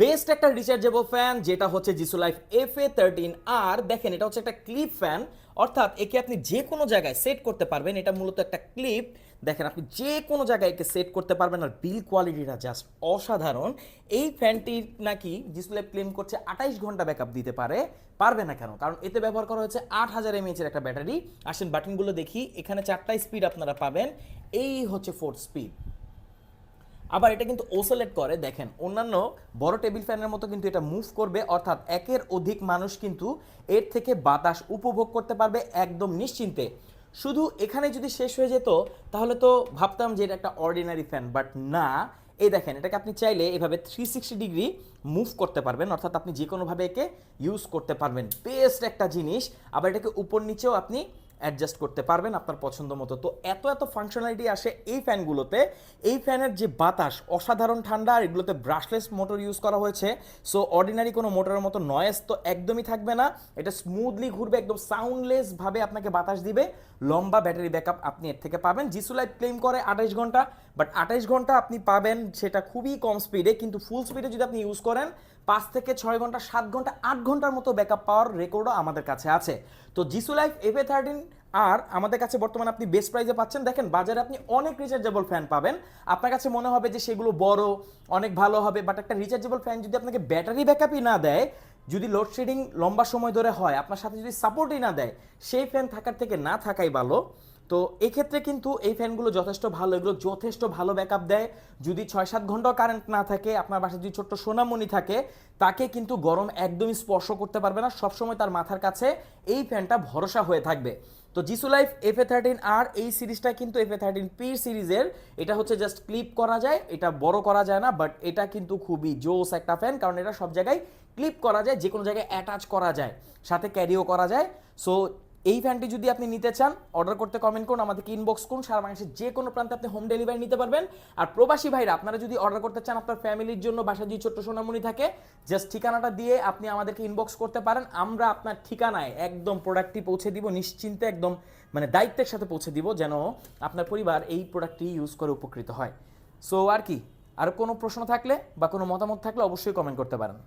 Best একটা rechargeable fan যেটা হচ্ছে Jisu life F A thirteen আর দেখেন, এটা হচ্ছে একটা ক্লিপ ফ্যান অর্থাৎ একে আপনি যে কোনো জায়গায় সেট করতে পারবেন। এটা মূলত একটা ক্লিপ দেখেন, আপনি যে কোনো জায়গায় একে সেট করতে পারবেন আর বিল কোয়ালিটিটা জাস্ট অসাধারণ। এই ফ্যানটির নাকি জিসু লাইফ ক্লেম করছে আঠাইশ ঘণ্টা ব্যাকআপ দিতে পারে, পারবে না কেন? কারণ এতে ব্যবহার করা হয়েছে আট হাজার এমএচের একটা ব্যাটারি আসেন বাটনগুলো দেখি। এখানে চারটা স্পিড আপনারা পাবেন। এই হচ্ছে ফোর স্পিড আবার এটা কিন্তু ওসেলেট করে, দেখেন, অন্যান্য বড় টেবিল ফ্যানের মতো কিন্তু এটা মুভ করবে, অর্থাৎ একের অধিক মানুষ কিন্তু এর থেকে বাতাস উপভোগ করতে পারবে একদম নিশ্চিন্তে। শুধু এখানে যদি শেষ হয়ে যেত, তাহলে তো ভাবতাম যে এটা একটা অর্ডিনারি ফ্যান বাট না। এই দেখেন, এটাকে আপনি চাইলে এভাবে থ্রি সিক্সটি ডিগ্রি মুভ করতে পারবেন, অর্থাৎ আপনি যে কোনোভাবে একে ইউজ করতে পারবেন। বেস্ট একটা জিনিস, আবার এটাকে উপর নিচেও আপনি অ্যাডজাস্ট করতে পারবেন আপনার পছন্দ মতো। তো এত এত ফাংশনালিটি আসে এই ফ্যানগুলোতে। এই ফ্যানের যে বাতাস, অসাধারণ ঠান্ডা, আর এগুলোতে ব্রাশলেস মোটর ইউজ করা হয়েছে। সো অর্ডিনারি কোনো মোটরের মতো নয়েজ তো একদমই থাকবে না। এটা স্মুথলি ঘুরবে, একদম সাউন্ডলেসভাবে আপনাকে বাতাস দিবে। লম্বা ব্যাটারি ব্যাকআপ আপনি এর থেকে পাবেন। জিসু লাইফ ক্লেম করে আঠাইশ ঘণ্টা। বাট আঠাইশ ঘণ্টা আপনি পাবেন সেটা খুবই কম স্পিডে কিন্তু ফুল স্পিডে যদি আপনি ইউজ করেন পাঁচ থেকে ছয় ঘণ্টা, সাত ঘণ্টা, আট ঘণ্টার মতো ব্যাকআপ পাওয়ার রেকর্ডও আমাদের কাছে আছে। তো Jisu life F A thirteen আর আমাদের কাছে বর্তমানে আপনি বেস্ট প্রাইজে পাচ্ছেন। দেখেন, বাজারে আপনি অনেক রিচার্জেবল ফ্যান পাবেন। আপনার কাছে মনে হবে যে সেগুলো বড়, অনেক ভালো হবে বাট একটা রিচার্জেবল ফ্যান যদি আপনাকে ব্যাটারি ব্যাকআপই না দেয়, যদি লোডশেডিং লম্বা সময় ধরে হয়, আপনার সাথে যদি সাপোর্টই না দেয়, সেই ফ্যান থাকার থেকে না থাকাই ভালো। তো এক্ষেত্রে কিন্তু এই ফ্যানগুলো যথেষ্ট ভালো, এগুলো যথেষ্ট ভালো ব্যাকআপ দেয়। যদি ছয় সাত ঘন্টাও কারেন্ট না থাকে, আপনার বাসায় যদি ছোট্ট সোনামণি থাকে, তাকে কিন্তু গরম একদমই স্পর্শ করতে পারবে না, সবসময় তার মাথার কাছে এই ফ্যানটা ভরসা হয়ে থাকবে। তো Jisu life F A thirteen আর এই সিরিজটা কিন্তু এফ এ থার্টিন পি সিরিজের, এটা হচ্ছে জাস্ট ক্লিপ করা যায়, এটা বড় করা যায় না বাট এটা কিন্তু খুবই জোস একটা ফ্যান কারণ এটা সব জায়গায় ক্লিপ করা যায় যে কোনো জায়গায় অ্যাটাচ করা যায়, সাথে ক্যারিও করা যায়। সো এই ফ্যানটি যদি আপনি নিতে চান অর্ডার করতে কমেন্ট করুন, আমাদেরকে ইনবক্স করুন। সারা বাংলাদেশের যে কোনো প্রান্তে আপনি হোম ডেলিভারি নিতে পারবেন। আর প্রবাসী ভাইরা, আপনারা যদি অর্ডার করতে চান, আপনার ফ্যামিলির জন্য বাসা যদি ছোট্ট সোনামণি থাকে জাস্ট ঠিকানাটা দিয়ে আপনি আমাদেরকে ইনবক্স করতে পারেন। আমরা আপনার ঠিকানায় একদম প্রোডাক্টটি পৌঁছে দিব, নিশ্চিন্তে একদম মানে দায়িত্বের সাথে পৌঁছে দিব, যেন আপনার পরিবার এই প্রোডাক্টটি ইউজ করে উপকৃত হয়। সো আর কি? আর কোনো প্রশ্ন থাকলে বা কোনো মতামত থাকলে অবশ্যই কমেন্ট করতে পারেন।